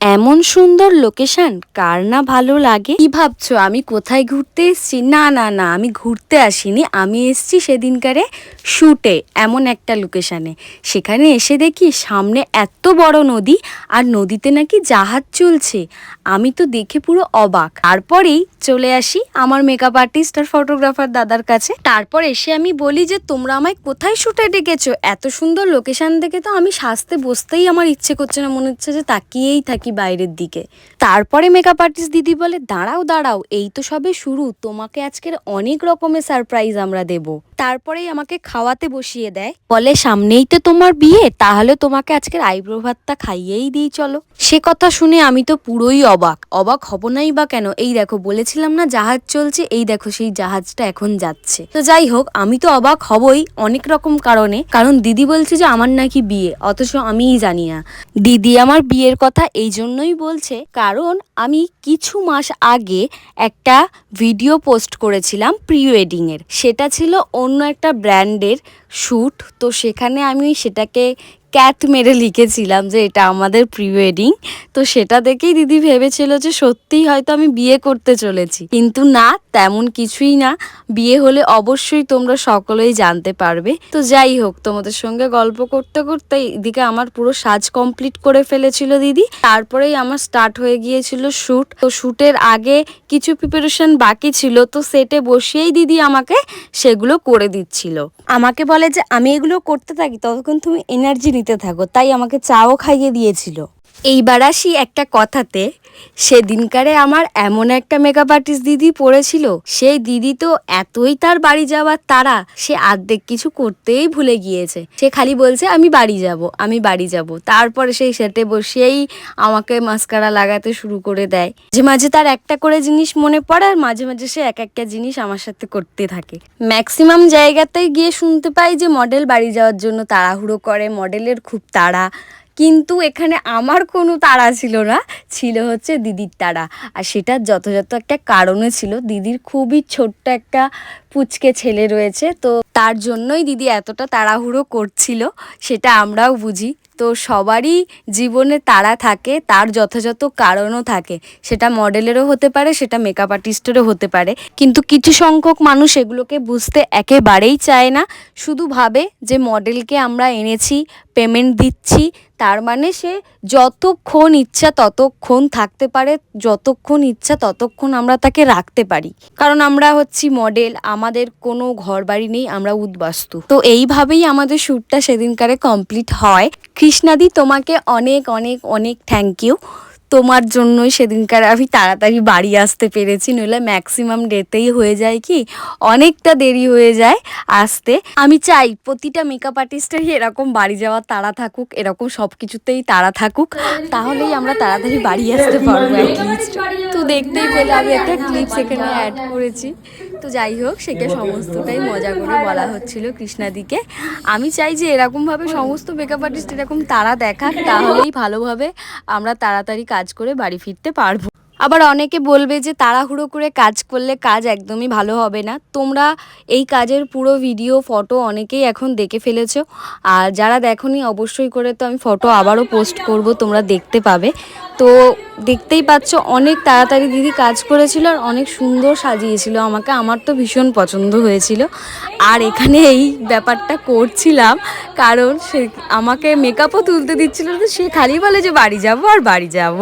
এমন সুন্দর লোকেশন কার না ভালো লাগে? কি ভাবছ? আমি কোথায় ঘুরতে এসেছি? না না না, আমি ঘুরতে আসিনি। আমি এসেছি সেদিনকারে শুটে, এমন একটা লোকেশানে সেখানে এসে দেখি সামনে এত বড় নদী, আর নদীতে নাকি জাহাজ চলছে। আমি তো দেখে পুরো অবাক। তারপরেই চলে আসি আমার মেকআপ আর্টিস্ট আর ফটোগ্রাফার দাদার কাছে। তারপর এসে আমি বলি যে, তোমরা আমায় কোথায় শুটে ডেকেছো? এত সুন্দর লোকেশান দেখে তো আমি সাজতে বসতেই আমার ইচ্ছে করছে না। মনে হচ্ছে যে তাকিয়েই থাকি বাইরের দিকে? তারপরে মেকআপ আর্টিস্ট দিদি বলে, দাঁড়াও দাঁড়াও, এই তো সবে শুরু, তোমাকে আজকের অনেক রকমের সারপ্রাইজ আমরা দেব। তারপরেই আমাকে খাওয়াতে বসিয়ে দেয়। বলে, সামনেই তো তোমার বিয়ে, তাহলে তোমাকে আজকের আইব্রো ভাতটা খাইয়েই দিই, চলো। সে কথা শুনে আমি তো পুরোই অবাক। অবাক হব নাই বা কেন? এই দেখো, বলেছিলাম না, জাহাজ চলছে, এই দেখো, সেই জাহাজটা এখন যাচ্ছে। তো যাই হোক, আমি তো অবাক হবই অনেক রকম কারণে। কারণ দিদি বলছে যে, আমার নাকি বিয়ে, অথচ আমিই জানি না। দিদি, আমার বিয়ের কথা, এই জন্যই বলছে, কারণ আমি কিছু মাস আগে একটা ভিডিও পোস্ট করেছিলাম প্রি ওয়েডিংয়ের সেটা ছিল অন্য একটা ব্র্যান্ডের শ্যুট, তো সেখানে আমি সেটাকে ক্যাট মেরে লিখেছিলাম যে এটা আমাদের প্রি ওয়েডিং তো সেটা দেখেই দিদি ভেবেছিল যে সত্যিই হয়তো আমি বিয়ে করতে চলেছি। কিন্তু না, তেমন কিছুই না। বিয়ে হলে অবশ্যই তোমরা সকলেই জানতে পারবে। তো যাই হোক, তোমাদের সঙ্গে গল্প করতে করতে এদিকে আমার পুরো সাজ কমপ্লিট করে ফেলেছিল দিদি। তারপরেই আমার স্টার্ট হয়ে গিয়েছিল শ্যুট। তো শ্যুটের আগে কিছু প্রিপারেশন বাকি ছিল। তো সেটে বসিয়েই দিদি আমাকে সেগুলো করে দিচ্ছিল। আমাকে বলে যে, আমি এগুলো করতে থাকি, ততক্ষণ তুমি এনার্জি নিতে থাকো। তাই আমাকে চাও খাইয়ে দিয়েছিল। এইবার আসি একটা কথাতে। সেদিনকারে আমার এমন একটা মেকআপ আর্টিস্ট দিদি পড়েছিল। সেই দিদি তো এতই তার বাড়ি যাওয়ার তারা সে আর্ধেক কিছু করতেই ভুলে গিয়েছে। সে খালি বলছে, আমি বাড়ি যাব, আমি বাড়ি যাব। তারপরে সেই সেটে বসেই আমাকে মাস্কারা লাগাতে শুরু করে দেয়। যে মাঝে তার একটা করে জিনিস মনে পড়ে আর মাঝে মাঝে সে এক একটা জিনিস আমার সাথে করতে থাকে। ম্যাক্সিমাম জায়গাতেই গিয়ে শুনতে পাই যে মডেল বাড়ি যাওয়ার জন্য তাড়াহুড়ো করে মডেলের খুব তাড়া। কিন্তু এখানে আমার কোনো তাড়া ছিল না, ছিল হচ্ছে দিদির তাড়া। আর সেটার যথাযথ একটা কারণও ছিল। দিদির খুবই ছোট্ট একটা পুচকে ছেলে রয়েছে, তো তার জন্যই দিদি এতটা তাড়াহুড়ো করছিল, সেটা আমরাও বুঝি। তো সবারই জীবনে তাড়া থাকে, তার যথাযথ কারণও থাকে। সেটা মডেলেরও হতে পারে, সেটা মেকআপ আর্টিস্টেরও হতে পারে। কিন্তু কিছু সংখ্যক মানুষ এগুলোকে বুঝতে একেবারেই চায় না। শুধু ভাবে যে মডেলকে আমরা এনেছি পেমেন্ট দিচ্ছি, তার মানে সে যতক্ষণ ইচ্ছা ততক্ষণ থাকতে পারে, যতক্ষণ ইচ্ছা ততক্ষণ আমরা তাকে রাখতে পারি। কারণ আমরা হচ্ছি মডেল আমাদের কোনো ঘর বাড়ি নেই, আমরা উদ্বাস্তু। তো এইভাবেই আমাদের শ্যুটটা সেদিনকারে কমপ্লিট হয়। কৃষ্ণাদি, তোমাকে অনেক অনেক অনেক থ্যাংক ইউ তোমার জন্যই সেদিনকার আমি তাড়াতাড়ি বাড়ি আসতে পেরেছি, নইলে ম্যাক্সিমাম ডেতেই হয়ে যায় কি, অনেকটা দেরি হয়ে যায় আসতে। আমি চাই প্রতিটা মেকআপ আর্টিস্টেরই এরকম বাড়ি যাওয়ার তাড়া থাকুক, এরকম সব কিছুতেই তাড়া থাকুক, তাহলেই আমরা তাড়াতাড়ি বাড়ি আসতে পারব তো দেখতেই পেলে আমি একটা ক্লিপ সেখানে অ্যাড করেছি। তো যাই হোক, সেটা সমস্তটাই মজা করে বলা হচ্ছিল কৃষ্ণাদিকে। আমি চাই যে এরকমভাবে সমস্ত মেকআপ আর্টিস্ট এরকম তারা দেখাক, তাহলেই ভালোভাবে আমরা তাড়াতাড়ি কাজ করে বাড়ি ফিরতে পারব। আবার অনেকে বলবে যে তাড়াহুড়ো করে কাজ করলে কাজ একদমই ভালো হবে না। তোমরা এই কাজের পুরো ভিডিও ফটো অনেকেই এখন দেখে ফেলেছো। আর যারা দেখোনি, অবশ্যই করে তো আমি ফটো আবারও পোস্ট করব, তোমরা দেখতে পাবে। তো দেখতেই পাচ্ছ, অনেক তাড়াতাড়ি দিদি কাজ করেছিল আর অনেক সুন্দর সাজিয়েছিল আমাকে। আমার তো ভীষণ পছন্দ হয়েছিল। আর এখানে এই ব্যাপারটা করছিলাম, কারণ সে আমাকে মেকআপও তুলতে দিচ্ছিল, তো সে খালি বলে যে বাড়ি যাব আর বাড়ি যাব।